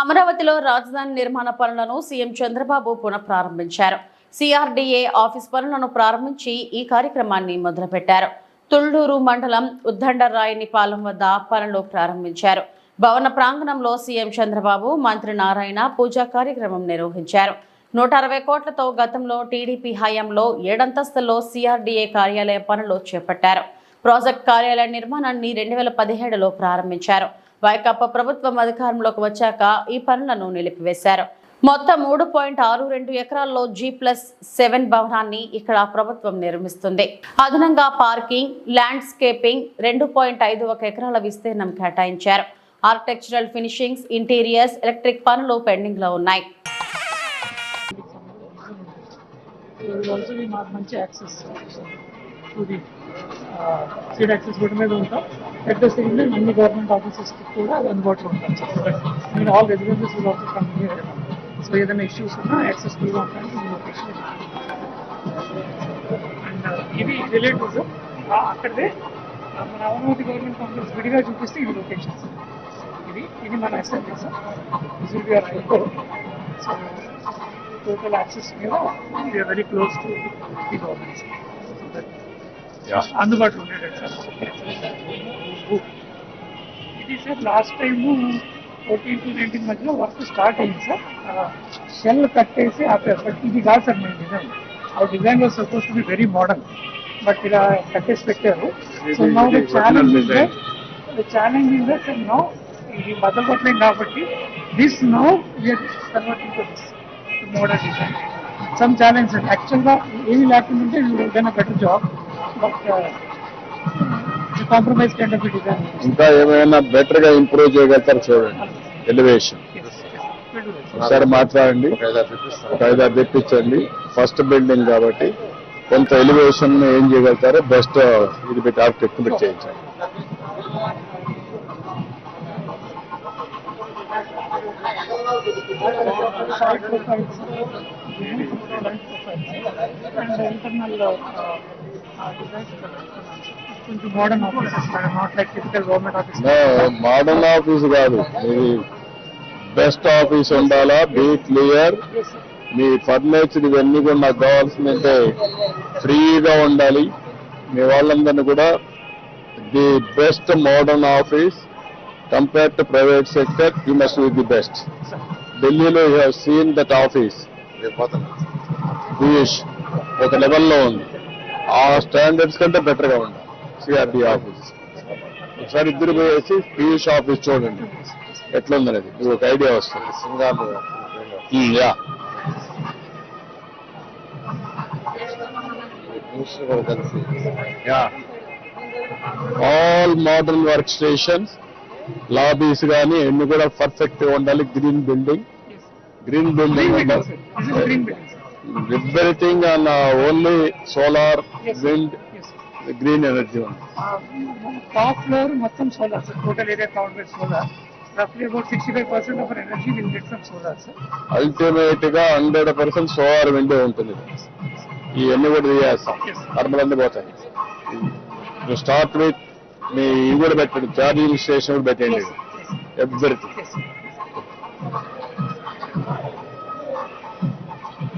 అమరావతిలో రాజధాని నిర్మాణ పనులను సీఎం చంద్రబాబు పునఃప్రారంభించారు. సిఆర్డీఏ ఆఫీస్ పనులను ప్రారంభించి ఈ కార్యక్రమాన్ని మొదలుపెట్టారు. తుళ్ళూరు మండలం ఉద్దండరాయనిపాలెం వద్ద పనులు ప్రారంభించారు. భవన ప్రాంగణంలో సీఎం చంద్రబాబు మంత్రి నారాయణ పూజా కార్యక్రమం నిర్వహించారు. నూట అరవై కోట్లతో గతంలో టీడీపీ హయాంలో ఏడంతస్తుల్లో సిఆర్డీఏ కార్యాలయ పనులు చేపట్టారు. ప్రాజెక్ట్ కార్యాలయ నిర్మాణాన్ని రెండు వేల పదిహేడులో ప్రారంభించారు. వైకాపా ప్రభుత్వం అధికారంలోకి వచ్చాక ఈ పనులను నిలిపివేశారు. మొత్తం మూడు పాయింట్ ఆరు రెండు ఎకరాల్లో జీ ప్లస్ సెవెన్ భవనాన్ని ఇక్కడ ప్రభుత్వం నిర్మిస్తుంది. అదనంగా పార్కింగ్ ల్యాండ్స్కేపింగ్ రెండు పాయింట్ ఐదు ఒక ఎకరాల విస్తీర్ణం కేటాయించారు. ఆర్కిటెక్చరల్ ఫినిషింగ్స్ ఇంటీరియర్స్ ఎలక్ట్రిక్ పనులు పెండింగ్లో ఉన్నాయి మంచి యాక్సెస్ యాక్సెస్ మీద ఉంటాం. అట్ ద సేమ్ టైం అన్ని గవర్నమెంట్ ఆఫీసెస్కి కూడా అది అందుబాటులో ఉంటాం సార్ నేను all residences will also come here so ఏదైనా ఇష్యూస్ ఉన్నా యాక్సెస్ఫుల్గా ఉంటానికి ఈ లొకేషన్ అండ్ ఇవి రిలేటివ్స్ అక్కడే మన అమరావతి గవర్నమెంట్ కాంప్లెక్స్ విడిగా చూపిస్తే ఇది లొకేషన్ సార్ ఇది ఇది మన assembly sir this will be our high court so total access మీద we are very close to the government అందుబాటులో ఉండేటట్టు సార్ ఇది sir last time fourteen to nineteen మధ్యలో వర్క్ స్టార్ట్ అయింది సార్ షెల్ కట్టేసి ఆపారు బట్ ఇది కాదు సార్ మేము డిజైన్ ఆ design was suppose to be very modern but ఇలా కట్టేసి పెట్టారు so now the challenge is that the challenge is that sir now ఇది బద్దలు కొట్టలేం కాబట్టి this now we are converting to this modern design some challenge sir యాక్చువల్గా ఏమీ లేకుండా ఉంటే done better job but compromise kind of design ఇంకా ఏమైనా బెటర్గా ఇంప్రూవ్ చేయగలుగుతారు చూడండి. ఎలివేషన్. ఒకసారి మాట్లాడండి. ఒక ఐదారు తెప్పించండి. ఫస్ట్ బిల్డింగ్ కాబట్టి కొంత ఎలివేషన్ ఏం చేయగలుగుతారో బెస్ట్ ఇది పెట్టి ఆర్కిటెక్ట్ పెట్టి చేయించండి. Side modern offices not like typical government office modern office కాదు. ఇది బెస్ట్ ఆఫీస్ ఉండాలా? బీ క్లియర్ మీ ఫర్నిచర్ ఇవన్నీ కూడా నాకు కావాల్సిందంటే ఫ్రీగా ఉండాలి. మీ వాళ్ళందరినీ కూడా the best modern office compare to private sector you must be the best ఢిల్లీలో you have seen that office Piyush ఒక లెవెల్లో ఉంది. ఆ స్టాండర్డ్స్ కంటే బెటర్గా ఉండాలి సిఆర్డి ఆఫీస్ ఒకసారి ఇద్దరు పోయేసి పీయూష్ ఆఫీస్ చూడండి. ఎట్లా ఉందనేది మీకు ఒక ఐడియా వస్తుంది Singapore yeah yeah all modern work stations lobbies కానీ ఎన్ని కూడా పర్ఫెక్ట్గా ఉండాలి. Green building green building green building everything on only solar wind green energy ఉంది టాప్ ఫ్లోర్ మొత్తం solar sir total area cover by solar రఫ్లీ about sixty five percent of energy will get from solar sir అల్టిమేట్గా hundred percent solar window ఉంటుంది. ఇవన్నీ కూడా తీయేస్తాం thermal అన్ని పోతాయి. Start with me ఇవి కూడా పెట్టండి. ఛార్జింగ్ స్టేషన్ కూడా పెట్టండి. ఎవ్రీథింగ్